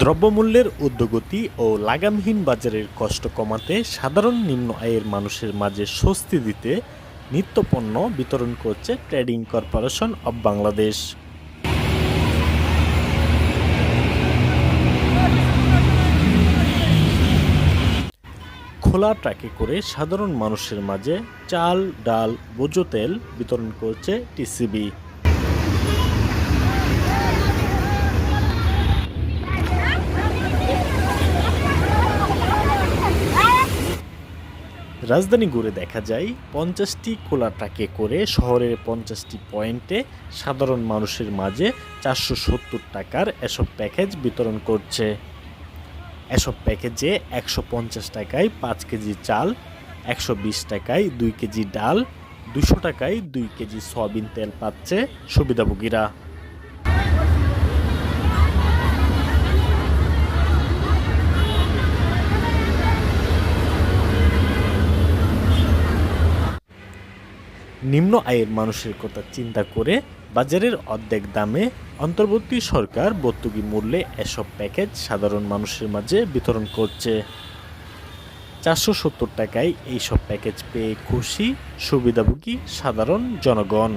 দ্রব্যমূল্যের ঊর্ধ্বগতি ও লাগামহীন বাজারের কষ্ট কমাতে সাধারণ নিম্ন আয়ের মানুষের মাঝে স্বস্তি দিতে নিত্যপণ্য বিতরণ করছে ট্রেডিং কর্পোরেশন অব বাংলাদেশ। খোলা ট্রাকে করে সাধারণ মানুষের মাঝে চাল, ডাল, বোজো তেল বিতরণ করছে টিসিবি। রাজধানী ঘুরে দেখা যায়, পঞ্চাশটি খোলা ট্রাকে করে শহরের পঞ্চাশটি পয়েন্টে সাধারণ মানুষের মাঝে চারশো সত্তর টাকার এসব প্যাকেজ বিতরণ করছে। এসব প্যাকেজে একশো পঞ্চাশ টাকায় পাঁচ কেজি চাল, একশো বিশ টাকায় দুই কেজি ডাল, দুশো টাকায় দুই কেজি সয়াবিন তেল পাচ্ছে সুবিধাভোগীরা। নিম্ন আয়ের মানুষের কথা চিন্তা করে বাজারের অর্ধেক দামে অন্তর্বর্তী সরকার ভর্তুকি মূল্যে এসব প্যাকেজ সাধারণ মানুষের মাঝে বিতরণ করছে। চারশো সত্তর টাকায় এইসব প্যাকেজ পেয়ে খুশি সুবিধাভোগী সাধারণ জনগণ।